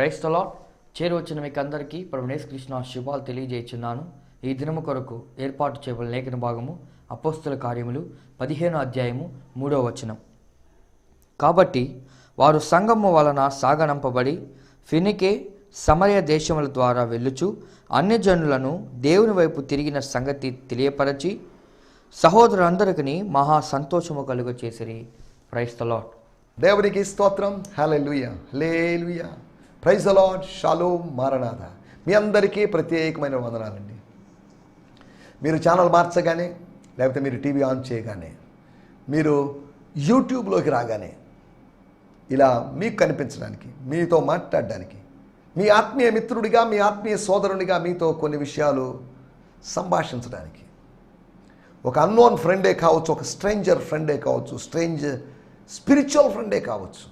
క్రైస్తలో చేరువచ్చిన మీకు అందరికీ ప్రభునేశ్ కృష్ణ శుభాలు తెలియజేస్తున్నాను ఈ దినము కొరకు ఏర్పాటు చేయబడిన లేఖన భాగము అపోస్తుల కార్యములు పదిహేను అధ్యాయము మూడో వచనం. కాబట్టి వారు సంగము వలన సాగనంపబడి ఫినికే సమరయ దేశముల ద్వారా వెళ్ళుచు అన్యజనులను దేవుని వైపు తిరిగిన సంగతి తెలియపరచి సహోదరులందరికీ మహా సంతోషము కలుగ చేసిరి క్రైస్తలాట్ దేవునికి స్తోత్రం. హల్లెలూయ హల్లెలూయ ప్రైజ్ అలాడ్ షాలో మారనాథ మీ అందరికీ ప్రత్యేకమైన వందనాలండి. మీరు ఛానల్ మార్చగానే లేకపోతే మీరు టీవీ ఆన్ చేయగానే మీరు యూట్యూబ్లోకి రాగానే ఇలా మీకు కనిపించడానికి మీతో మాట్లాడడానికి మీ ఆత్మీయ మిత్రుడిగా మీ ఆత్మీయ సోదరునిగా మీతో కొన్ని విషయాలు సంభాషించడానికి. ఒక అన్నోన్ ఫ్రెండే కావచ్చు ఒక స్ట్రేంజర్ ఫ్రెండే కావచ్చు స్ట్రేంజ్ స్పిరిచువల్ ఫ్రెండే కావచ్చు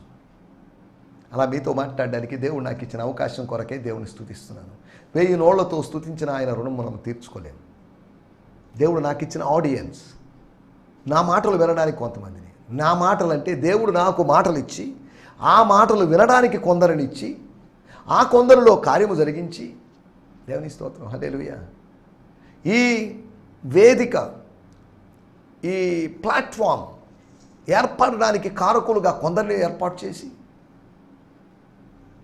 అలా మీతో మాట్లాడడానికి దేవుడు నాకు ఇచ్చిన అవకాశం కొరకే దేవుని స్థుతిస్తున్నాను. వెయ్యి నోళ్ళతో స్థుతించిన ఆయన రుణం మనం తీర్చుకోలేము. దేవుడు నాకు ఇచ్చిన ఆడియన్స్ నా మాటలు వినడానికి కొంతమందిని. నా మాటలు అంటే దేవుడు నాకు మాటలు ఇచ్చి ఆ మాటలు వినడానికి కొందరిని ఇచ్చి ఆ కొందరిలో కార్యము జరిగించి దేవుని స్తోత్రం హలేలుయ ఈ వేదిక ఈ ప్లాట్ఫామ్ ఏర్పడడానికి కారకులుగా కొందరిని ఏర్పాటు చేసి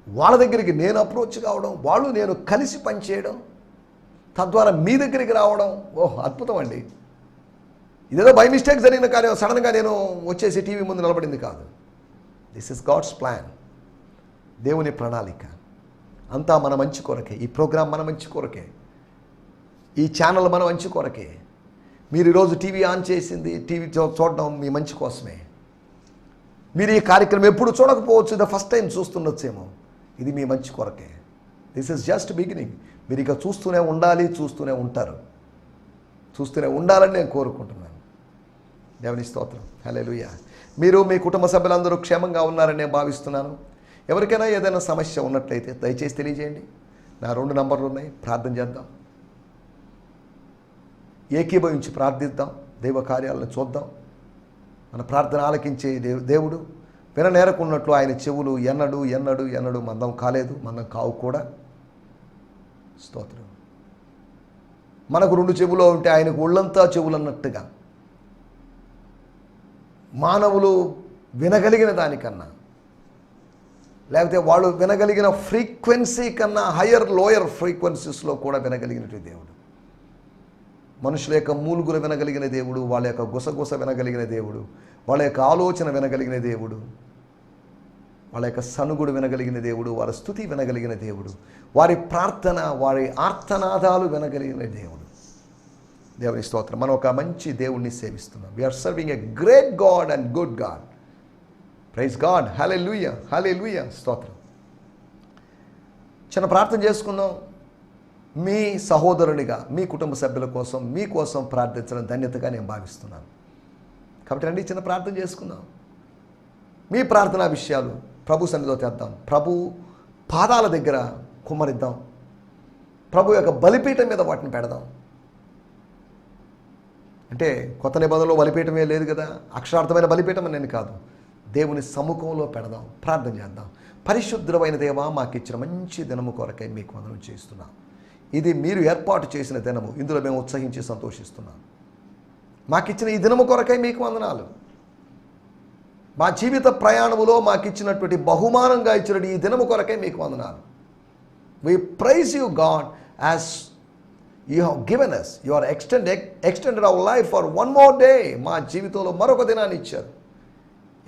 వాళ్ళ దగ్గరికి నేను అప్రోచ్ కావడం వాళ్ళు నేను కలిసి పనిచేయడం తద్వారా మీ దగ్గరికి రావడం ఓహ్ అద్భుతం అండి. ఇదేదో బై మిస్టేక్ జరిగిన కార్యం సడన్గా నేను వచ్చేసి టీవీ ముందు నిలబడింది కాదు. దిస్ ఇస్ గాడ్స్ ప్లాన్ దేవుని ప్రణాళిక. అంతా మన మంచి కొరకే. ఈ ప్రోగ్రాం మన మంచి కొరకే. ఈ ఛానల్ మన మంచి కొరకే. మీరు ఈరోజు టీవీ ఆన్ చేసింది టీవీ చూడడం మీ మంచి కోసమే. మీరు ఈ కార్యక్రమం ఎప్పుడు చూడకపోవచ్చు ఇది ఫస్ట్ టైం చూస్తుండొచ్చేమో. ఇది మీ మంచి కొరకే. దిస్ ఇస్ జస్ట్ బిగినింగ్ మీరు ఇక చూస్తూనే ఉండాలి చూస్తూనే ఉంటారు. చూస్తూనే ఉండాలని నేను కోరుకుంటున్నాను. దేవుని స్తోత్రం. హల్లెలూయా మీరు మీ కుటుంబ సభ్యులందరూ క్షేమంగా ఉన్నారని నేను భావిస్తున్నాను. ఎవరికైనా ఏదైనా సమస్య ఉన్నట్లయితే దయచేసి తెలియజేయండి. నా రెండు నంబర్లు ఉన్నాయి. ప్రార్థన చేద్దాం. ఏకీభవించి ప్రార్థిద్దాం. దైవ కార్యాలను చూద్దాం. మన ప్రార్థన ఆలకించే దేవు దేవుడు విననేరకున్నట్లు ఆయన చెవులు ఎన్నడు ఎన్నడు ఎన్నడు మందం కాలేదు. మందం కావు కూడా. స్తోత్రం. మనకు రెండు చెవులో ఉంటే ఆయనకు ఒళ్ళంతా చెవులు అన్నట్టుగా మానవులు వినగలిగిన దానికన్నా లేకపోతే వాళ్ళు వినగలిగిన ఫ్రీక్వెన్సీ కన్నా హయ్యర్ లోయర్ ఫ్రీక్వెన్సీస్లో కూడా వినగలిగినటువంటి దేవుడు. మనుషుల యొక్క మూలుగులు వినగలిగిన దేవుడు వాళ్ళ యొక్క గుసగుస వినగలిగిన దేవుడు వాళ్ళ యొక్క ఆలోచన వినగలిగిన దేవుడు వాళ్ళ యొక్క సనుగుడు వినగలిగిన దేవుడు వారి స్థుతి వినగలిగిన దేవుడు వారి ప్రార్థన వారి ఆర్తనాదాలు వినగలిగిన దేవుడు. దేవుని స్తోత్రం. మనం ఒక మంచి దేవుణ్ణి సేవిస్తున్నాం. We are serving a great God and good God praise God hallelujah hallelujah లూయ స్తోత్రం. చిన్న ప్రార్థన చేసుకుందాం. మీ సహోదరునిగా మీ కుటుంబ సభ్యుల కోసం మీకోసం ప్రార్థించడం ధన్యతగా నేను భావిస్తున్నాను. కాబట్టి రండి చిన్న ప్రార్థన చేసుకుందాం. మీ ప్రార్థనా విషయాలు ప్రభు సన్నిధిలో తెద్దాం. ప్రభు పాదాల దగ్గర కుమ్మరిద్దాం. ప్రభు యొక్క బలిపీఠం మీద వాటిని పెడదాం. అంటే కొత్త నిబంధనలో బలిపీఠమే లేదు కదా? అక్షరార్థమైన బలిపీఠం అని నేను కాదు. దేవుని సముఖంలో పెడదాం. ప్రార్థన చేద్దాం. పరిశుద్ధమైన దేవా మాకు ఇచ్చిన మంచి దినము కొరకై మీకు వందనం చేస్తున్నాం. ఇది మీరు ఏర్పాటు చేసిన దినము. ఇందులో మేము ఉత్సహించి సంతోషిస్తున్నాం. మాకిచ్చిన ఈ దినము కొరకై మీకు వందనాలు. మా జీవిత ప్రయాణములో మాకు ఇచ్చినటువంటి బహుమానంగా ఇచ్చిన ఈ దినము కొరకై మీకు వందనాలు. We praise you God as you have given us you are extend extended our life for one more day మా జీవితంలో మరొక దినాన్ని ఇచ్చారు.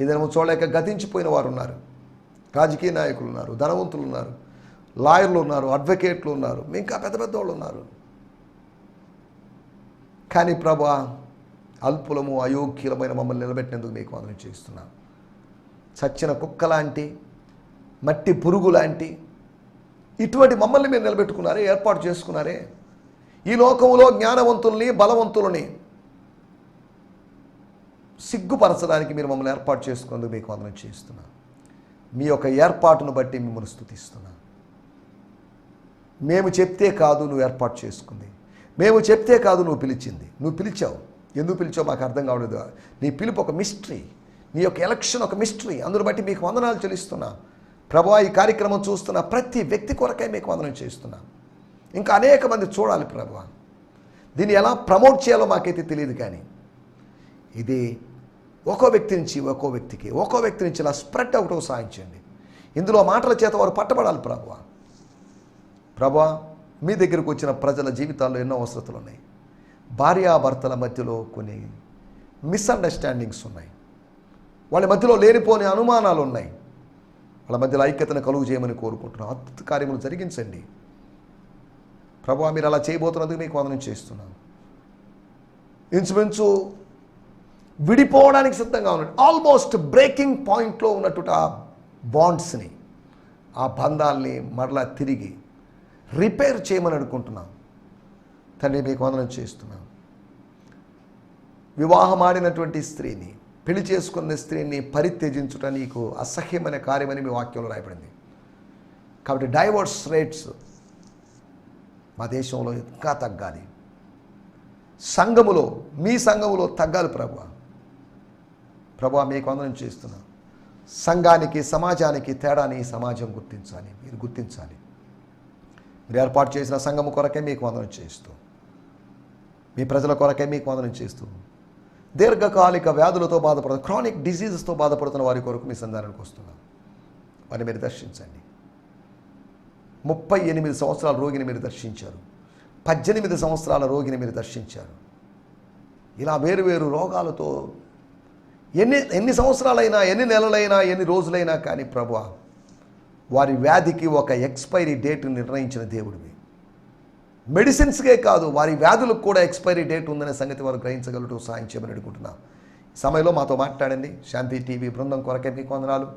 ఈ దినము చూడలేక గతించిపోయిన వారు ఉన్నారు రాజకీయ నాయకులు ఉన్నారు ధనవంతులు ఉన్నారు. లాయర్లు ఉన్నారు అడ్వకేట్లు ఉన్నారు ఇంకా పెద్ద పెద్ద వాళ్ళు ఉన్నారు. కానీ ప్రభా అల్పులము అయోగ్యులమైన మమ్మల్ని నిలబెట్టినందుకు మీకు వందనం చేస్తున్నాను. చచ్చిన కుక్క లాంటి మట్టి పురుగు లాంటి ఇటువంటి మమ్మల్ని మీరు నిలబెట్టుకున్నారే ఏర్పాటు చేసుకున్నారే. ఈ లోకంలో జ్ఞానవంతుల్ని బలవంతులని సిగ్గుపరచడానికి మీరు మమ్మల్ని ఏర్పాటు చేసుకున్నందుకు మీకు వందనం చేస్తున్నాను. మీ యొక్క ఏర్పాటును బట్టి మిమ్మల్ని స్థుతిస్తున్నాను. మేము చెప్తే కాదు నువ్వు ఏర్పాటు చేసుకుంది. మేము చెప్తే కాదు నువ్వు పిలిచింది. నువ్వు పిలిచావు. ఎందుకు పిలిచావు? మాకు అర్థం కావలేదు నీ పిలుపు ఒక మిస్టరీ నీ యొక్క ఎలక్షన్ ఒక మిస్టరీ అందును బట్టి మీకు వందనాలు చెల్లిస్తున్నా. ప్రభా ఈ కార్యక్రమం చూస్తున్న ప్రతి వ్యక్తి కొరకై మీకు వందనం చేస్తున్నాను ఇంకా అనేక మంది చూడాలి ప్రభా. దీన్ని ఎలా ప్రమోట్ చేయాలో మాకైతే తెలియదు కానీ ఇది ఒక్కో వ్యక్తి నుంచి ఒక్కో వ్యక్తికి ఒక్కో వ్యక్తి నుంచి ఇలా స్ప్రెడ్ అవుటో సాధించండి ఇందులో మాటల చేత వారు పట్టబడాలి ప్రభువా ప్రభా మీ దగ్గరకు వచ్చిన ప్రజల జీవితాల్లో ఎన్నో అవసరతలు ఉన్నాయి. భార్యాభర్తల మధ్యలో కొన్ని మిస్అండర్స్టాండింగ్స్ ఉన్నాయి. వాళ్ళ మధ్యలో లేనిపోని అనుమానాలు ఉన్నాయి. వాళ్ళ మధ్యలో ఐక్యతను కలుగు చేయమని కోరుకుంటున్నాం. అద్భుత కార్యములు జరిగించండి. ప్రభా మీరు అలా చేయబోతున్నందుకు మీకు వందనం చేస్తున్నాను. ఇంచుమించు విడిపోవడానికి సిద్ధంగా ఉన్నాడు ఆల్మోస్ట్ బ్రేకింగ్ పాయింట్లో ఉన్నట్టు ఆ బాండ్స్ని ఆ బంధాల్ని మరలా తిరిగి రిపేర్ చేయమని అనుకుంటున్నాం తండ్రి మీకు వందనం చేస్తున్నాం వివాహమాడినటువంటి స్త్రీని పెళ్ళి చేసుకున్న స్త్రీని పరిత్యజించుట నీకు అసహ్యమైన కార్యమని మీ వాక్యంలో రాయబడింది. కాబట్టి డైవర్స్ రేట్స్ మా దేశంలో ఇంకా తగ్గాలి. సంఘములో మీ సంఘములో తగ్గాలి ప్రభు. ప్రభు మీకు వందనం చేస్తున్నా సంఘానికి సమాజానికి తేడాని సమాజం గుర్తించాలి మీరు గుర్తించాలి. మీరు ఏర్పాటు చేసిన సంఘము కొరకే మీకు వందనం చేస్తూ మీ ప్రజల కొరకే మీకు వందనం చేస్తూ దీర్ఘకాలిక వ్యాధులతో బాధపడుతున్న క్రానిక్ డిసీజెస్తో బాధపడుతున్న వారి కొరకు మీ సంధానానికి వస్తున్నాం వారిని మీరు దర్శించండి. ముప్పై ఎనిమిది సంవత్సరాల రోగిని మీరు దర్శించారు. పద్దెనిమిది సంవత్సరాల రోగిని మీరు దర్శించారు. ఇలా వేరు వేరు రోగాలతో ఎన్ని ఎన్ని సంవత్సరాలైనా ఎన్ని నెలలైనా ఎన్ని రోజులైనా కానీ ప్రభు వారి వ్యాధికి ఒక ఎక్స్పైరీ డేట్ నిర్ణయించిన దేవుడివి. మెడిసిన్స్కే కాదు వారి వ్యాధులకు కూడా ఎక్స్పైరీ డేట్ ఉందనే సంగతి వారు గ్రహించగలటూ సాయం చేయమని అడుగుతున్నాం. సమయంలో మాతో మాట్లాడండి. శాంతి టీవీ బృందం కొరకే మీకు వందనాలు.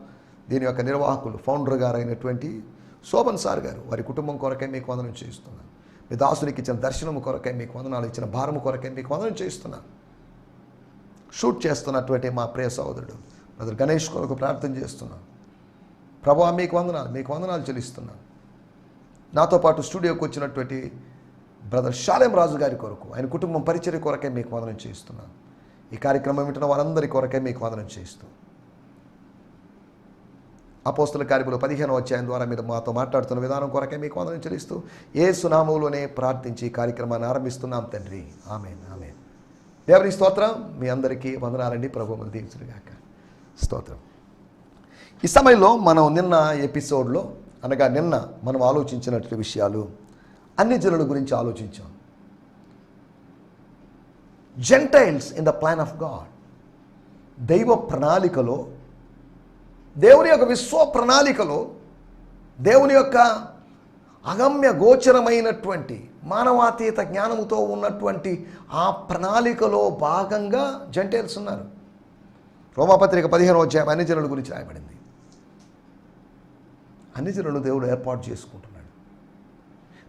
దీని యొక్క నిర్వాహకులు ఫౌండర్ గారు అయినటువంటి శోభన్ సార్ గారు వారి కుటుంబం కొరకే మీకు వందనం చేస్తున్నాను మీ దాసునికి ఇచ్చిన దర్శనం కొరకే మీకు వందనాలు ఇచ్చిన భారము కొరకే మీకు వందనం చేస్తున్నాను షూట్ చేస్తున్నటువంటి మా ప్రియ సహోదరుడు బ్రదర్ గణేష్ కొరకు ప్రార్థన చేస్తున్నాను ప్రభా మీకు వందనాలు మీకు వందనాలు చెల్లిస్తున్నాను. నాతో పాటు స్టూడియోకి వచ్చినటువంటి బ్రదర్ షాలేం రాజు గారి కొరకు ఆయన కుటుంబం పరిచర్య కొరకే మీకు వందనం చేయిస్తున్నాను. ఈ కార్యక్రమం వింటున్న వారందరి కొరకే మీకు వందనం చేయిస్తూ అపోస్తుల కార్యములు పదిహేను అధ్యాయం ద్వారా మీరు మాతో మాట్లాడుతున్న విధానం కొరకే మీకు వందనం చెల్లిస్తూ ఏ సునామంలోనే ప్రార్థించి ఈ కార్యక్రమాన్ని ఆరంభిస్తున్నాం తండ్రి. ఆమె ఆమె దేవుని స్తోత్రం. మీ అందరికీ వందనాలండి. ప్రభు దీవించుగాక స్తోత్రం. ఈ సమయంలో మనం నిన్న ఎపిసోడ్లో అనగా నిన్న మనం ఆలోచించినట్లు విషయాలు అన్ని జనుల గురించి ఆలోచించాం. Gentiles in the plan of God దైవ ప్రణాళికలో దేవుని యొక్క విశ్వ ప్రణాళికలో దేవుని యొక్క అగమ్య గోచరమైనటువంటి మానవాతీత జ్ఞానముతో ఉన్నటువంటి ఆ ప్రణాళికలో భాగంగా జంటేల్స్ ఉన్నారు. రోమాపత్రిక పదిహేను అధ్యాయం అన్ని జనుల గురించి రాయబడింది. అన్ని జనులు దేవుడు ఏర్పాటు చేసుకుంటున్నాడు.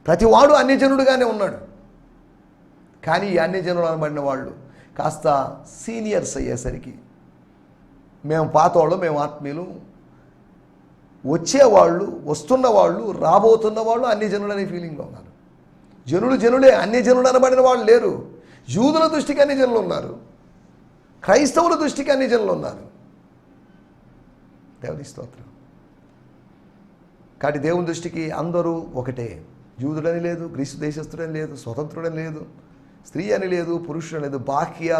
ప్రతివాడు అన్ని జనుడుగానే ఉన్నాడు. కానీ ఈ అన్యజనులు అనబడిన వాళ్ళు కాస్త సీనియర్స్ అయ్యేసరికి మేము పాతవాళ్ళు మేము ఆత్మీయులు వచ్చేవాళ్ళు వస్తున్న వాళ్ళు రాబోతున్న వాళ్ళు అన్ని జనులు అనే ఫీలింగ్లో ఉన్నారు. జనులు జనులే అన్ని జనులు అనబడిన వాళ్ళు లేరు. యూదుల దృష్టికి అన్ని జనులు ఉన్నారు. క్రైస్తవుల దృష్టికి అన్ని జనులు ఉన్నారు. దేవుని స్తోత్రం. కాబట్టి దేవుని దృష్టికి అందరూ ఒకటే. యూదుడని లేదు గ్రీసు దేశస్థుడని లేదు స్వతంత్రుడని లేదు స్త్రీ అని లేదు పురుషుడని లేదు బాహ్య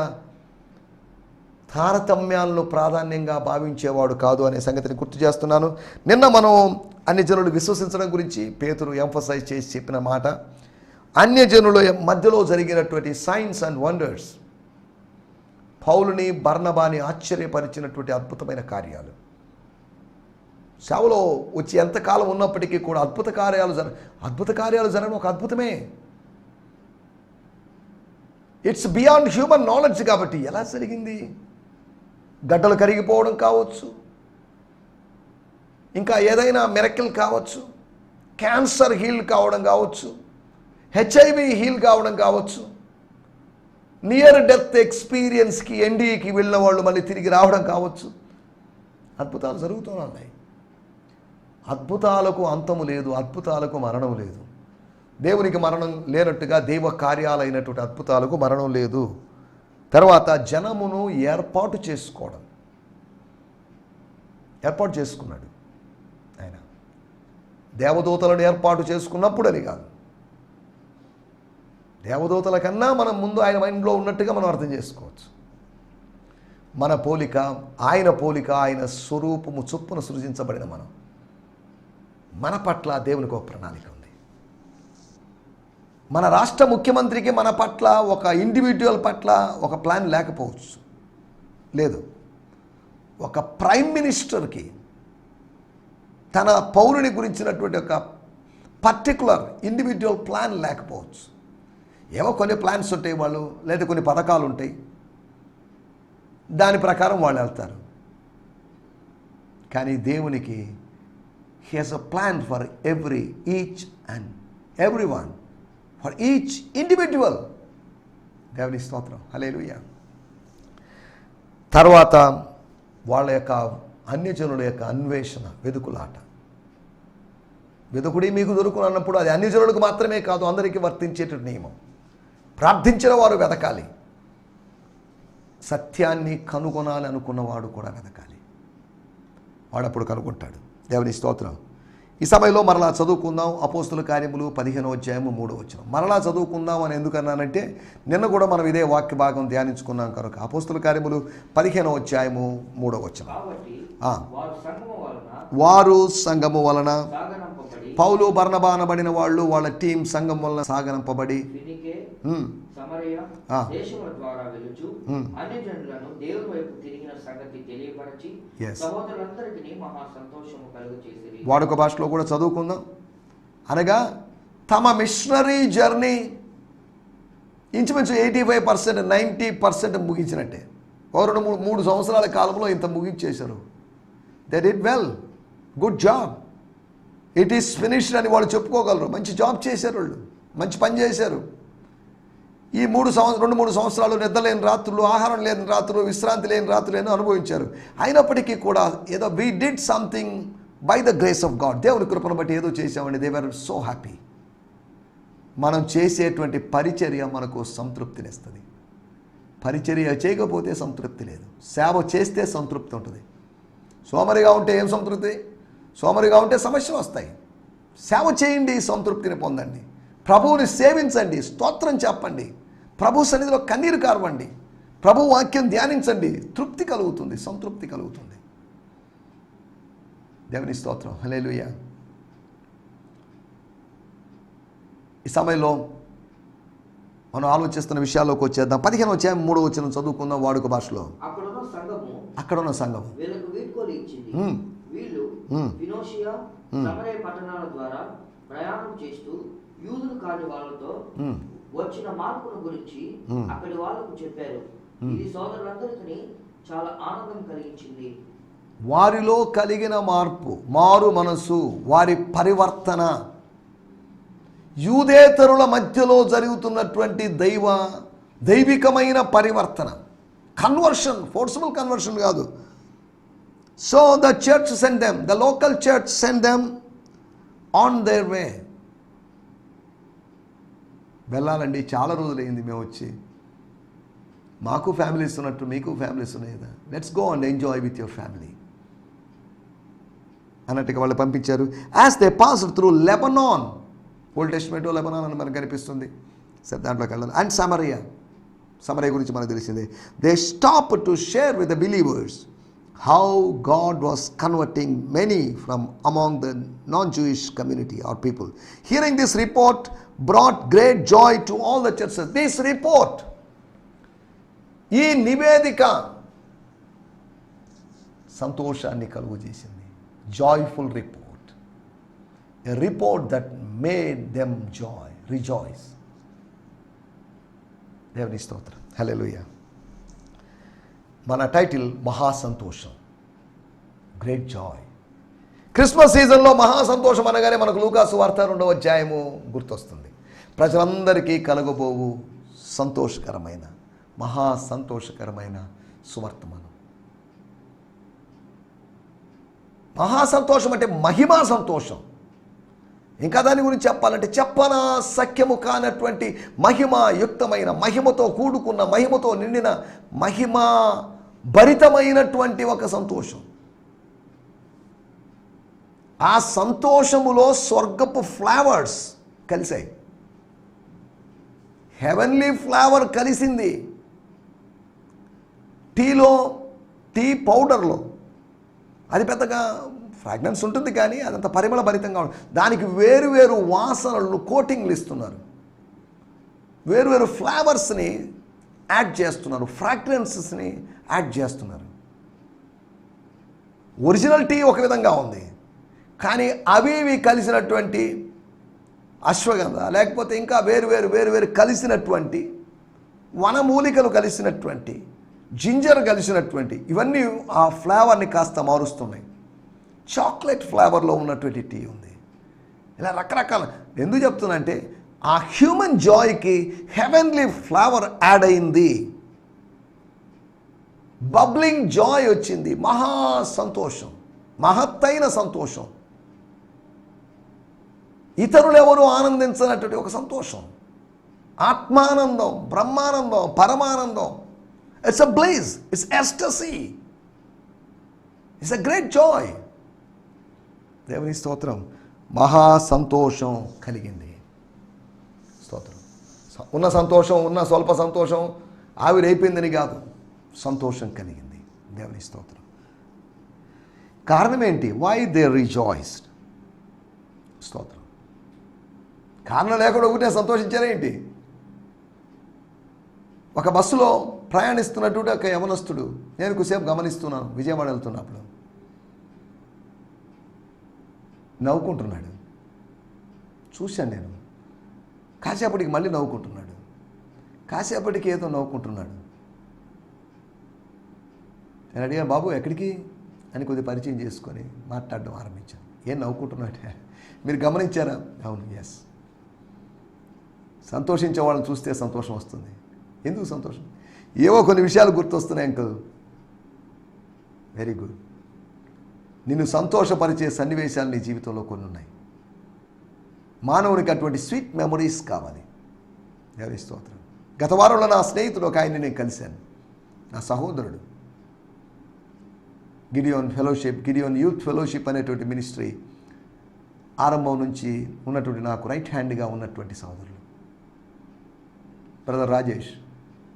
తారతమ్యాలను ప్రాధాన్యంగా భావించేవాడు కాదు అనే సంగతిని గుర్తు చేస్తున్నాను. నిన్న మనం అన్ని జనులు విశ్వసించడం గురించి పేతురు ఎంఫసైజ్ చేసి చెప్పిన మాట అన్యజనుల మధ్యలో జరిగినటువంటి సైన్స్ అండ్ వండర్స్ పౌలుని బర్ణబాని ఆశ్చర్యపరిచినటువంటి అద్భుతమైన కార్యాలు. సేవలో వచ్చి ఎంతకాలం ఉన్నప్పటికీ కూడా అద్భుత కార్యాలు జర అద్భుత కార్యాలు జరగడం ఒక అద్భుతమే. ఇట్స్ బియాండ్ హ్యూమన్ నాలెడ్జ్ కాబట్టి ఎలా జరిగింది? గడ్డలు కరిగిపోవడం కావచ్చు. ఇంకా ఏదైనా మెరకిల్ కావచ్చు. క్యాన్సర్ హీల్ కావడం కావచ్చు. హెచ్ఐవి హీల్ కావడం కావచ్చు. నియర్ డెత్ ఎక్స్పీరియన్స్కి ఎన్డీకి వెళ్ళిన వాళ్ళు మళ్ళీ తిరిగి రావడం కావచ్చు. అద్భుతాలు జరుగుతూనే ఉన్నాయి. అద్భుతాలకు అంతము లేదు అద్భుతాలకు మరణం లేదు. దేవునికి మరణం లేనట్టుగా దైవ కార్యాలైనటువంటి అద్భుతాలకు మరణం లేదు. తర్వాత జనమును ఏర్పాటు చేసుకోవడం. ఏర్పాటు చేసుకున్నాడు ఆయన. దేవదూతలను ఏర్పాటు చేసుకున్నప్పుడు అని కాదు. దేవదూతల కన్నా మనం ముందు ఆయన మైండ్లో ఉన్నట్టుగా మనం అర్థం చేసుకోవచ్చు. మన పోలిక ఆయన పోలిక ఆయన స్వరూపము చొప్పున సృజించబడిన మనం. మన పట్ల దేవునికి ఒక ప్రణాళిక ఉంది. మన రాష్ట్ర ముఖ్యమంత్రికి మన పట్ల ఒక ఇండివిజువల్ పట్ల ఒక ప్లాన్ లేకపోవచ్చు. లేదు. ఒక ప్రైమ్ మినిస్టర్కి తన పౌరుని గురించినటువంటి ఒక పర్టికులర్ ఇండివిజువల్ ప్లాన్ లేకపోవచ్చు. ఏవో కొన్ని ప్లాన్స్ ఉంటాయి వాళ్ళు లేదా కొన్ని పథకాలు ఉంటాయి. దాని ప్రకారం వాళ్ళు వెళ్తారు. కానీ దేవునికి he has a plan for every each and every one for each individual దేవుని స్తోత్రం. హలేలుయ్య తర్వాత వాళ్ళ యొక్క అన్యజనుల యొక్క అన్వేషణ వెతుకులాట వెతుకుడి మీకు దొరుకును అన్నప్పుడు అది అన్యజనులకు మాత్రమే కాదు అందరికీ వర్తించేటటువంటి నియమం. ప్రార్థించిన వారు వెతకాలి సత్యాన్ని కనుగొనాలి అనుకున్నవాడు కూడా వెతకాలి వాడప్పుడు కనుగొంటాడు. దేవుని స్తోత్రం. ఈ సమయంలో మరలా చదువుకుందాం. అపోస్తుల కార్యములు పదిహేనో అధ్యాయము మూడో వచ్చిన మరలా చదువుకుందాం అని ఎందుకన్నానంటే నిన్న కూడా మనం ఇదే వాక్య భాగం ధ్యానించుకున్నాం కనుక అపోస్తుల కార్యములు పదిహేనో అధ్యాయము మూడో వచ్చిన. వారు సంగమం వలన వారు సంఘము వలన పౌలు బర్ణబానబడిన వాళ్ళు వాళ్ళ టీం సంఘం వలన సాగనంపబడి సమరయ ఆ. దేశముల ద్వారా వెలుచు ఉమ్. అన్యజనులను దేవుని వైపు తిరిగిన సంగతి తెలియపరచి Yes. సహోదరులందరికీ మహా సంతోషము కలుగు చేసిరి. వాడుక భాషలో కూడా చదువుకుందాం. అనగా తమ మిషనరీ జర్నీ ఇంచుమించు eighty five percent ninety percent ముగించినట్టే. ఓ రెండు మూడు మూడు సంవత్సరాల కాలంలో ఇంత ముగించేశారు. They did well good job it is finished అని వాళ్ళు చెప్పుకోగలరు. మంచి జాబ్ చేశారు వాళ్ళు. మంచి పని చేశారు. ఈ మూడు సంవత్సరం రెండు మూడు సంవత్సరాలు నిద్రలేని రాత్రులు ఆహారం లేని రాత్రులు విశ్రాంతి లేని రాత్రులు అనుభవించారు. అయినప్పటికీ కూడా ఏదో we did something by the grace of God దేవుని కృపను బట్టి ఏదో చేసామండి దేవర్ సో హ్యాపీ మనం చేసేటువంటి పరిచర్య మనకు సంతృప్తినిస్తుంది పరిచర్య చేయకపోతే సంతృప్తి లేదు. సేవ చేస్తే సంతృప్తి ఉంటుంది. సోమరిగా ఉంటే ఏం సంతృప్తి? సోమరిగా ఉంటే సమస్యలు వస్తాయి. సేవ చేయండి సంతృప్తిని పొందండి. ప్రభువుని సేవించండి. స్తోత్రం చెప్పండి. ప్రభు సన్నిధిలో కన్నీరు కార్వండి. ప్రభు వాక్యం ధ్యానించండి. తృప్తి కలుగుతుంది. సంతృప్తి కలుగుతుంది. దేవుని స్తోత్రం. హలేలుయ ఈ సమయంలో మనం ఆలోచిస్తున్న విషయాల్లోకి వచ్చేద్దాం. పదిహేను వచ్చే మూడు వచ్చిన చదువుకుందాం వాడుక భాషలో. అక్కడ ఉన్న సంఘం. వీళ్ళు ద్వారా ప్రయాణం చేస్తూ యూదులు కాని వాళ్ళతో. వచ్చిన మార్పును గురించి. అక్కడి వాళ్ళకు చెప్పారు. ఇది సోదరులందరికీ చాలా ఆనందం కలిగించింది. వారిలో కలిగిన మార్పు మారు మనసు వారి పరివర్తన. యూదేతరుల మధ్యలో జరుగుతున్నటువంటి దైవ దైవికమైన పరివర్తన. కన్వర్షన్ ఫోర్స్ఫుల్ కన్వర్షన్ కాదు. So the church send them the local church send them on their way వెళ్ళాలండి చాలా రోజులైంది మేము వచ్చి. మాకు ఫ్యామిలీస్ ఉన్నట్టు మీకు ఫ్యామిలీస్ ఉన్నాయి కదా let's go and enjoy with your family అన్నట్టుగా వాళ్ళు పంపించారు. As they pass through Lebanon old టెస్ట్మెంటో Lebanon అని మనకు కనిపిస్తుంది. సరే దాంట్లోకి వెళ్ళాలి. అండ్ సమరియా సమరయ గురించి మనకు తెలిసిందే. They stop to share with the believers how god was converting many from among the non Jewish community or people hearing this report brought great joy to all the churches this report ఈ నివేదిక సంతోషాన్ని కలుగు చేసింది joyful report a report that made them joy rejoice దేవుని స్తోత్రం హల్లెలూయ మన title మహా సంతోషం గ్రేట్ జాయ్ క్రిస్మస్ సీజన్లో మహా సంతోషం అనగానే మనకు లూకాసు వార్త రెండవ అధ్యాయము గుర్తొస్తుంది. ప్రజలందరికీ కలగబోవు సంతోషకరమైన మహా సంతోషకరమైన సువర్తమానం. మహా సంతోషం అంటే మహిమా సంతోషం. ఇంకా దాని గురించి చెప్పాలంటే చెప్పన సఖ్యము కానటువంటి మహిమాయుక్తమైన మహిమతో కూడుకున్న మహిమతో నిండిన మహిమా భరితమైనటువంటి ఒక సంతోషం. ఆ సంతోషములో స్వర్గపు ఫ్లేవర్స్ కలిశాయి. హెవెన్లీ ఫ్లేవర్ కలిసింది. టీలో టీ పౌడర్లో. అది పెద్దగా ఫ్రాగ్రెన్స్ ఉంటుంది కానీ అదంత పరిమళ భరితంగా ఉంటుంది. దానికి వేరువేరు వాసనలు కోటింగ్లు ఇస్తున్నారు. వేరు వేరు ఫ్లేవర్స్ని యాడ్ చేస్తున్నారు. ఫ్రాగ్రెన్సెస్ని యాడ్ చేస్తున్నారు. ఒరిజినల్ టీ ఒక విధంగా ఉంది. కానీ అవి ఇవి కలిసినటువంటి అశ్వగంధ లేకపోతే ఇంకా వేరు వేరు వేరు వేరు కలిసినటువంటి వనమూలికలు కలిసినటువంటి జింజర్ కలిసినటువంటి ఇవన్నీ ఆ ఫ్లేవర్ని కాస్త మారుస్తున్నాయి. చాక్లెట్ ఫ్లేవర్లో ఉన్నటువంటి టీ ఉంది. ఇలా రకరకాల ఎందుకు చెప్తున్నానంటే ఆ హ్యూమన్ జాయ్కి హెవెన్లీ ఫ్లేవర్ యాడ్ అయింది. బబ్లింగ్ జాయ్ వచ్చింది. మహా సంతోషం. మహత్తైన సంతోషం. ఇతరులు ఎవరు ఆనందించినటువంటి ఒక సంతోషం. ఆత్మానందం బ్రహ్మానందం పరమానందం. It's a blaze it's ecstasy it's a great joy దేవుని స్తోత్రం మహా సంతోషం కలిగింది. స్తోత్రం. ఉన్న సంతోషం ఉన్న స్వల్ప సంతోషం ఆవిరైపోయిందని కాదు సంతోషం కలిగింది దేవుని స్తోత్రం. కారణం ఏంటి వై దే రిజాయిస్డ్ స్తోత్రం. కారణం లేకుండా ఒకటే సంతోషించారేంటి ఒక బస్సులో ప్రయాణిస్తున్నటువంటి ఒక యవనస్తుడు నేను కొద్దిసేపు గమనిస్తున్నాను విజయవాడ వెళ్తున్నప్పుడు. నవ్వుకుంటున్నాడు. చూశాను నేను. కాసేపటికి మళ్ళీ నవ్వుకుంటున్నాడు. కాసేపటికి ఏదో నవ్వుకుంటున్నాడు. నేను అడిగాను బాబు ఎక్కడికి? అని కొద్దిగా పరిచయం చేసుకొని మాట్లాడడం ఆరంభించాను. ఏం నవ్వుకుంటున్నాడే? మీరు గమనించారా? అవును ఎస్ సంతోషించే వాళ్ళని చూస్తే సంతోషం వస్తుంది. ఎందుకు సంతోషం? ఏవో కొన్ని విషయాలు గుర్తొస్తున్నాయి అంకుల్. వెరీ గుడ్ నిన్ను సంతోషపరిచే సన్నివేశాలు నీ జీవితంలో కొన్ని ఉన్నాయి. మానవునికి అటువంటి స్వీట్ మెమరీస్ కావాలి. ఎవరి స్తోత్రం. గత వారంలో నా స్నేహితుడు ఒక ఆయన్ని నేను కలిశాను. నా సహోదరుడు. Gideon fellowship Gideon youth fellowship అనేటువంటి మినిస్ట్రీ ఆరంభం నుంచి ఉన్నటువంటి నాకు రైట్ హ్యాండ్గా ఉన్నటువంటి సహోదరులు బ్రదర్ రాజేష్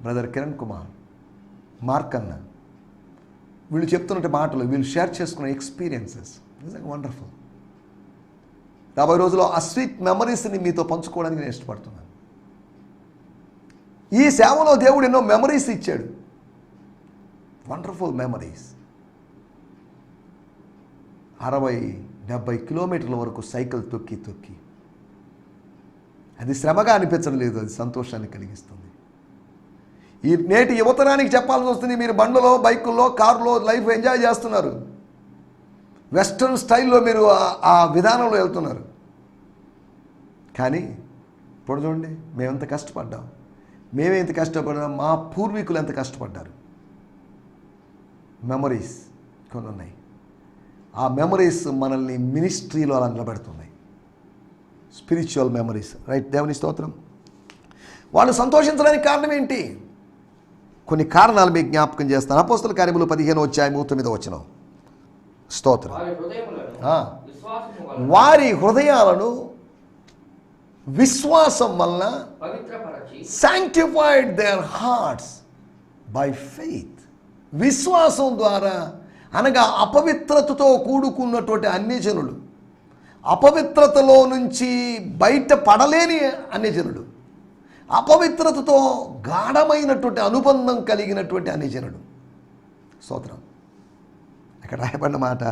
బ్రదర్ కిరణ్ కుమార్ మార్కన్న వీళ్ళు చెప్తున్నట్టు మాటలు వీళ్ళు షేర్ చేసుకున్న ఎక్స్పీరియన్సెస్ నిజంగా వండర్ఫుల్ రాబోయే రోజుల్లో ఆ స్వీట్ మెమరీస్ని మీతో పంచుకోవడానికి నేను ఇష్టపడుతున్నాను. ఈ సేవలో దేవుడు ఎన్నో మెమరీస్ ఇచ్చాడు. వండర్ఫుల్ మెమరీస్ అరవై డెబ్బై కిలోమీటర్ల వరకు సైకిల్ తొక్కి తొక్కి. అది శ్రమగా అనిపించడం లేదు అది సంతోషాన్ని కలిగిస్తుంది. ఈ నేటి యువతరానికి చెప్పాల్సి వస్తుంది మీరు బండ్లలో బైకుల్లో కారులో లైఫ్ ఎంజాయ్ చేస్తున్నారు. వెస్ట్రన్ స్టైల్లో మీరు ఆ- విధానంలో వెళ్తున్నారు. కానీ ఇప్పుడు చూడండి మేమెంత కష్టపడ్డాం. మేమే ఎంత కష్టపడ్డాం మా పూర్వీకులు ఎంత కష్టపడ్డారు. మెమరీస్ కొన్ని ఉన్నాయి ఆ మెమరీస్ మనల్ని మినిస్ట్రీలో అలా నిలబెడుతున్నాయి. Spiritual memories. రైట్ దేవుని స్తోత్రం. వాళ్ళు సంతోషించడానికి కారణం ఏంటి? కొన్ని కారణాలు మీకు జ్ఞాపకం చేస్తాను. అపోస్తుల కార్యములు పదిహేను వచ్చాయి తొమ్మిదో వచ్చిన స్తోత్రం. వారి హృదయాలను విశ్వాసం వలన sanctified their hearts by faith విశ్వాసం ద్వారా అనగా అపవిత్రతతో కూడుకున్నటువంటి అన్యజనులు అపవిత్రతలో నుంచి బయట పడలేని అన్యజనుడు అపవిత్రతతో గాఢమైనటువంటి అనుబంధం కలిగినటువంటి అనిజనుడు స్తోత్రం. అక్కడ రాయబడిన మాట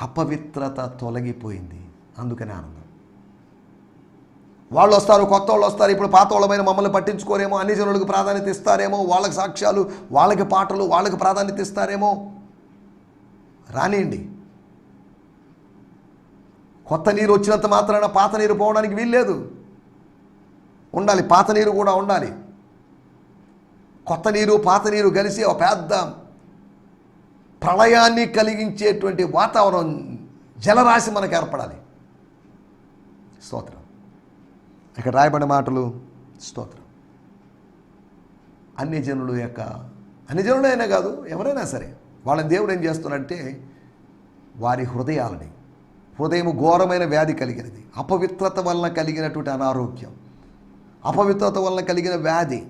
అపవిత్రత తొలగిపోయింది. అందుకనే ఆనందం. వాళ్ళు వస్తారు కొత్త వాళ్ళు వస్తారు ఇప్పుడు పాత వాళ్ళమైన మమ్మల్ని పట్టించుకోరేమో అన్ని జనులకు ప్రాధాన్యత ఇస్తారేమో వాళ్ళకి సాక్ష్యాలు వాళ్ళకి పాటలు వాళ్ళకి ప్రాధాన్యత ఇస్తారేమో. రానియండి. కొత్త నీరు వచ్చినంత మాత్రాన పాత నీరు పోవడానికి వీల్లేదు. ఉండాలి. పాత నీరు కూడా ఉండాలి. కొత్త నీరు పాత నీరు కలిసి ఒక పెద్ద ప్రళయాన్ని కలిగించేటువంటి వాతావరణం జలరాశి మనకు ఏర్పడాలి. స్తోత్రం. ఇక్కడ రాయబడిన మాటలు స్తోత్రం. అన్ని జనుల యొక్క అన్ని జనులైనా కాదు ఎవరైనా సరే వాళ్ళని దేవుడు ఏం చేస్తున్నాడంటే వారి హృదయాలని హృదయం ఘోరమైన వ్యాధి కలిగినది అపవిత్రత వలన కలిగినటువంటి అనారోగ్యం అపవిత్రత వలన కలిగిన వ్యాధి.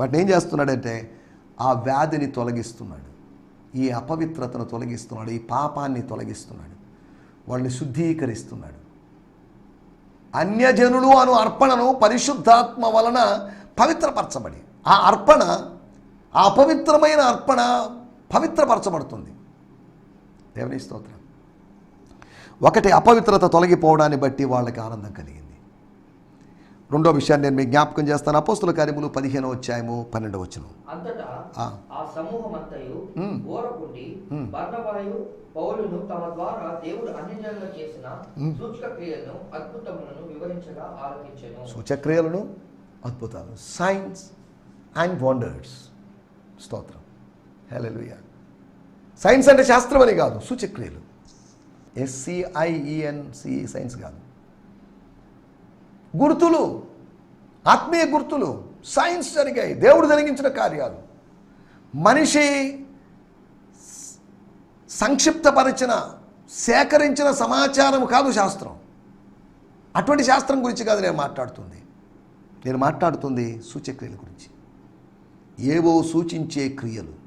వాటిని ఏం చేస్తున్నాడంటే ఆ వ్యాధిని తొలగిస్తున్నాడు. ఈ అపవిత్రతను తొలగిస్తున్నాడు. ఈ పాపాన్ని తొలగిస్తున్నాడు. వాళ్ళని శుద్ధీకరిస్తున్నాడు. అన్యజనులు అను అర్పణను పరిశుద్ధాత్మ వలన పవిత్రపరచబడి ఆ అర్పణ ఆ అపవిత్రమైన అర్పణ పవిత్రపరచబడుతుంది. దేవుని స్తోత్రం. ఒకటి అపవిత్రత తొలగిపోవడాన్ని బట్టి వాళ్ళకి ఆనందం కలిగింది. రెండో విషయాన్ని నేను మీకు జ్ఞాపకం చేస్తాను. అపోస్తుల కార్యములు పదిహేను వచ్చాయము పన్నెండు వచ్చును సూచక్రియలను అద్భుతాలు సైన్స్ అండ్ వండర్స్ స్తోత్రం. హెలలుయ సైన్స్ అంటే శాస్త్రం అని కాదు సూచక్రియలు. ఎస్సిఐఈఎన్సి సైన్స్ కాదు. గుర్తులు ఆత్మీయ గుర్తులు సైన్స్ జరిగాయి దేవుడు జరిగించిన కార్యాలు. మనిషి సంక్షిప్తపరిచిన సేకరించిన సమాచారం కాదు శాస్త్రం. అటువంటి శాస్త్రం గురించి కాదు నేను మాట్లాడుతుంది. నేను మాట్లాడుతుంది సూచక్రియల గురించి. ఏవో సూచించే క్రియలు.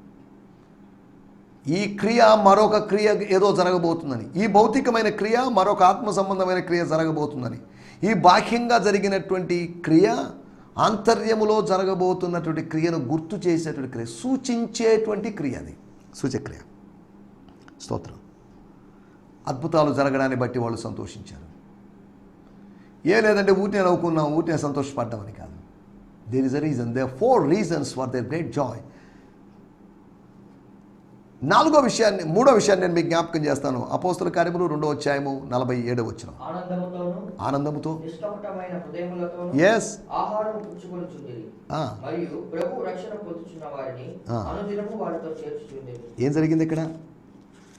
ఈ క్రియ మరొక క్రియ ఏదో జరగబోతుందని. ఈ భౌతికమైన క్రియ మరొక ఆత్మ సంబంధమైన క్రియ జరగబోతుందని. ఈ బాహ్యంగా జరిగినటువంటి క్రియ ఆంతర్యములో జరగబోతున్నటువంటి క్రియను గుర్తు చేసేటువంటి క్రియ సూచించేటువంటి క్రియ అది. సూచక్రియ. స్తోత్రం. అద్భుతాలు జరగడాన్ని బట్టి వాళ్ళు సంతోషించారు. ఏ లేదంటే ఊటినే నవ్వుకున్నాం ఊటినే సంతోషపడ్డామని కాదు. There is a reason they four reasons for their great joy నాలుగో విషయాన్ని మూడో విషయాన్ని నేను మీకు జ్ఞాపకం చేస్తాను. అపోస్తుల కార్యములు రెండో అధ్యాయము నలభై ఏడో వచ్చిన ఆనందముతో? ఎస్ ఏం జరిగింది ఇక్కడ?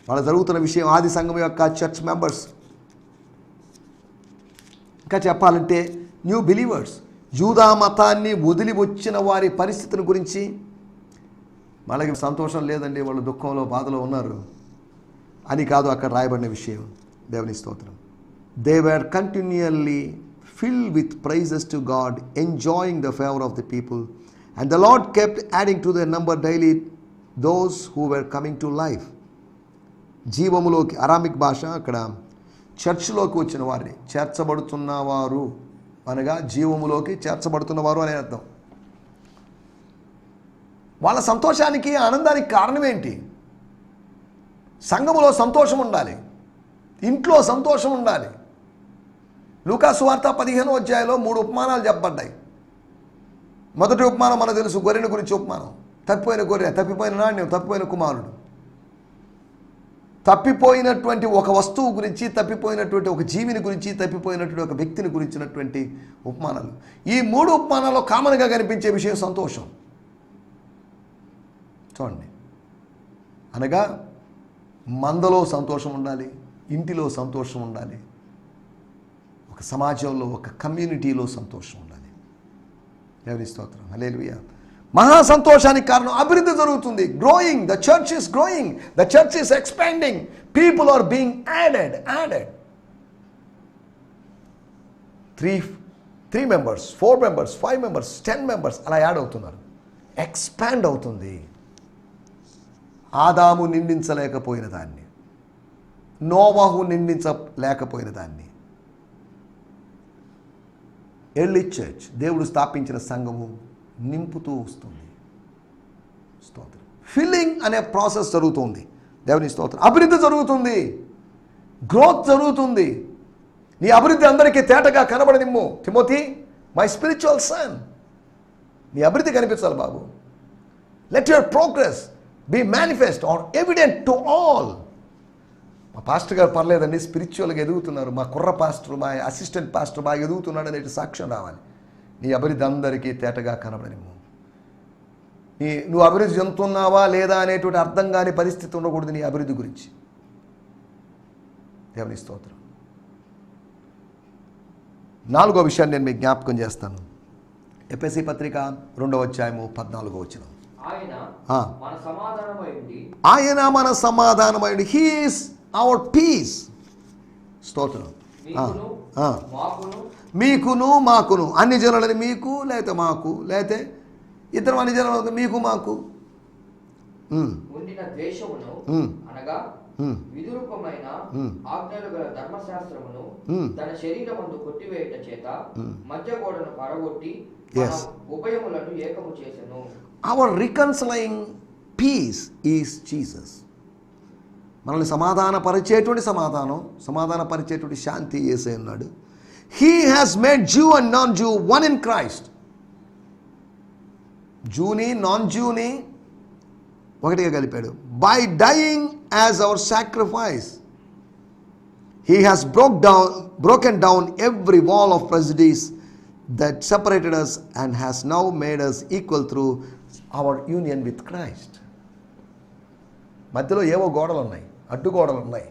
వాళ్ళ జరుగుతున్న విషయం ఆది సంఘం యొక్క చర్చ్ మెంబర్స్ ఇంకా చెప్పాలంటే న్యూ బిలీవర్స్ జూదా మతాన్ని వదిలి వచ్చిన వారి పరిస్థితిని గురించి వాళ్ళకి సంతోషం లేదండి వాళ్ళు దుఃఖంలో బాధలో ఉన్నారు. అని కాదు అక్కడ రాయబడిన విషయం. దేవుని స్తోత్రం. They were continually fill with praises to God enjoying the favour of the people and the Lord kept adding to the number daily those who were coming to life జీవములోకి Aramaic భాష అక్కడ చర్చ్లోకి వచ్చిన వారిని చేర్చబడుతున్నవారు అనగా జీవములోకి చేర్చబడుతున్నవారు అనే అర్థం. వాళ్ళ సంతోషానికి ఆనందానికి కారణం ఏంటి? సంఘములో సంతోషం ఉండాలి. ఇంట్లో సంతోషం ఉండాలి. లూకాసు వార్త పదిహేను అధ్యాయంలో మూడు ఉపమానాలు చెప్పబడ్డాయి. మొదటి ఉపమానం మనకు తెలుసు గొర్రెల గురించి ఉపమానం. తప్పిపోయిన గొర్రె తప్పిపోయిన నాణ్యం తప్పిపోయిన కుమారుడు. తప్పిపోయినటువంటి ఒక వస్తువు గురించి తప్పిపోయినటువంటి ఒక జీవిని గురించి తప్పిపోయినటువంటి ఒక వ్యక్తిని గురించినటువంటి ఉపమానాలు. ఈ మూడు ఉపమానాల్లో కామన్గా కనిపించే విషయం సంతోషం. చూడండి అనగా మందలో సంతోషం ఉండాలి ఇంటిలో సంతోషం ఉండాలి ఒక సమాజంలో ఒక కమ్యూనిటీలో సంతోషం ఉండాలి. ఎవరి స్తోత్రం. హలేలుయ మహా సంతోషానికి కారణం అభివృద్ధి జరుగుతుంది. Growing the church is growing the church is expanding people are being added added three three members four members five members ten members అలా యాడ్ అవుతున్నారు. ఎక్స్పాండ్ అవుతుంది. ఆదాము నిందించలేకపోయిన దాన్ని. నోవాహు నిందించలేకపోయిన దాన్ని. ఎర్లీ చర్చ్ దేవుడు స్థాపించిన సంఘము నింపుతూ వస్తుంది. స్తోత్రం. ఫిల్లింగ్ అనే ప్రాసెస్ జరుగుతుంది. దేవుని స్తోత్రం. అభివృద్ధి జరుగుతుంది. గ్రోత్ జరుగుతుంది. నీ అభివృద్ధి అందరికీ తేటగా కనబడనిమ్ము. తిమోతి మై స్పిరిచువల్ సన్ నీ అభివృద్ధి కనిపించాలి బాబు. Let your progress be manifest or evident to all మా పాస్టర్ గారు పర్లేదండి స్పిరిచువల్గా ఎదుగుతున్నారు. మా కుర్ర పాస్టర్ మా అసిస్టెంట్ పాస్టర్ బాగా ఎదుగుతున్నాడు అనేది సాక్ష్యం రావాలి. నీ అభివృద్ధి అందరికీ తేటగా కనబడనిమ్ము నీ నువ్వు అభివృద్ధి చెందుతున్నావా లేదా అనేటువంటి అర్థం కాని పరిస్థితి ఉండకూడదు నీ అభివృద్ధి గురించి. దేవుని స్తోత్రం. నాలుగో విషయాన్ని నేను మీకు జ్ఞాపకం చేస్తాను. ఎపిఎస్సి పత్రిక రెండవ అధ్యాయము పద్నాలుగో వచ్చిన ఆయన. మన సమాధానమై ఉండి ఆయన మన సమాధానమైన హీస్ అవర్ పీస్ స్తోత్రం మీకును. మాకును అన్ని జనులని మీకు లేకపోతే మాకు లేకపోతే ఇద్దరు అన్ని జనులకు మీకు మాకు ఉమ్, ఉండిన ద్వేషమును ఉమ్, అనగా ఉమ్, విదురూపమైన ఉమ్. ఆజ్ఞలు గల ధర్మశాస్త్రమును ఉమ్. తన శరీరమందు కొట్టివేయట చేత ఉమ్. మధ్య గోడను పడగొట్టి Yes. మన ఉభయములను ఏకము చేసెను our reconciling peace is Jesus మనల్ని సమాధానపరిచేటువంటి సమాధానం సమాధానపరిచేటువంటి శాంతి ఏసై ఉన్నాడు. He has made Jew and non Jew one in Christ జూని నాన్ జూని ఒకటిగా కలిపాడు. By dying as our sacrifice he has broke down broken down every wall of prejudice that separated us and has now made us equal through our union with Christ మధ్యలో ఏవో గోడలు ఉన్నాయి అడ్డు గోడలు ఉన్నాయి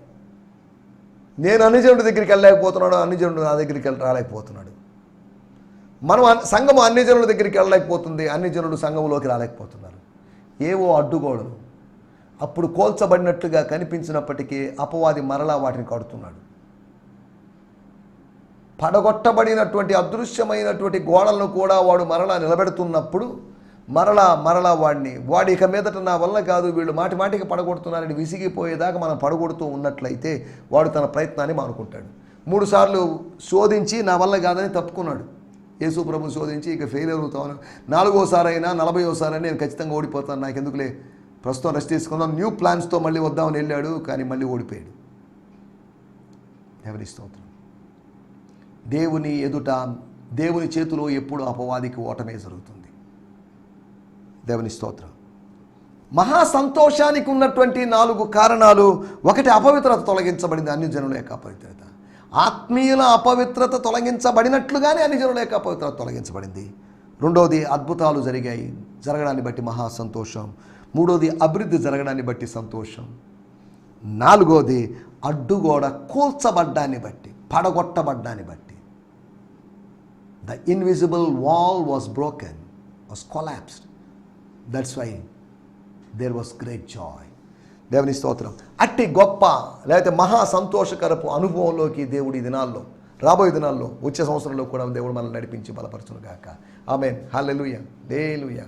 నేను అన్ని జనుడి దగ్గరికి వెళ్ళలేకపోతున్నాడు అన్ని జనుడు నా దగ్గరికి వెళ్ళి రాలేకపోతున్నాడు. మనం సంఘము అన్ని దగ్గరికి వెళ్ళలేకపోతుంది అన్ని సంఘంలోకి రాలేకపోతున్నారు. ఏవో అడ్డుగోడలు అప్పుడు కోల్చబడినట్లుగా కనిపించినప్పటికీ అపవాది మరలా వాటిని కడుతున్నాడు. పడగొట్టబడినటువంటి అదృశ్యమైనటువంటి గోడలను కూడా వాడు మరలా నిలబెడుతున్నప్పుడు మరలా మరలా వాడిని. వాడి ఇక మీదట నా వల్ల కాదు వీళ్ళు మాటి మాటికి పడగొడుతున్నారని విసిగిపోయేదాకా మనం పడగొడుతూ ఉన్నట్లయితే వాడు తన ప్రయత్నాన్ని మానుకుంటాడు. మూడు సార్లు శోధించి నా వల్ల కాదని తప్పుకున్నాడు. యేసు ప్రభు శోధించి ఇక ఫెయిల్ అవుతాను నాలుగోసారి అయినా నలభైోసారి అయినా నేను ఖచ్చితంగా ఓడిపోతాను. నాకు ఎందుకులే? ప్రస్తుతం రెస్ట్ తీసుకుందాం. న్యూ ప్లాన్స్తో మళ్ళీ వద్దామని వెళ్ళాడు కానీ మళ్ళీ ఓడిపోయాడు. ఎవరి స్తోత్రం. దేవుని ఎదుట దేవుని చేతిలో ఎప్పుడు అపవాదికి ఓటమే జరుగుతుంది. దేవుని స్తోత్రం. మహా సంతోషానికి ఉన్నటువంటి నాలుగు కారణాలు ఒకటి అపవిత్రత తొలగించబడింది అన్ని జనుల యొక్క అపవిత్రత. ఆత్మీయుల అపవిత్రత తొలగించబడినట్లుగానే అన్ని జనుల యొక్క అపవిత్రత తొలగించబడింది. రెండవది అద్భుతాలు జరిగాయి జరగడాన్ని బట్టి మహా సంతోషం మూడోది అభివృద్ధి జరగడాన్ని బట్టి సంతోషం. నాలుగోది అడ్డుగోడ కూల్చబడ్డాన్ని బట్టి పడగొట్టబడ్డాన్ని బట్టి. The invisible wall was broken was collapsed that's why there was great joy దేవుని స్తోత్రం. అట్టి గొప్ప లేకపోతే మహా సంతోషకరపు అనుభవంలోకి దేవుడి దినాల్లో రాబోయే దినాల్లో వచ్చే సంవత్సరంలో కూడా దేవుడు మనల్ని నడిపించి బలపరచును గాక. ఆమె హల్లెలూయ లేలుయ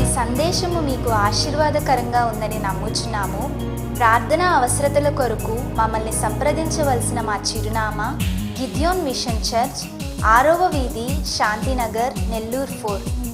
ఈ సందేశము మీకు ఆశీర్వాదకరంగా ఉందని నమ్ముచున్నాము. ప్రార్థన అవసరతల కొరకు మమ్మల్ని సంప్రదించవలసిన మా చిరునామా గిద్యోన్ మిషన్ చర్చ్ ఆరవ వీధి శాంతినగర్ నెల్లూరు ఫోర్.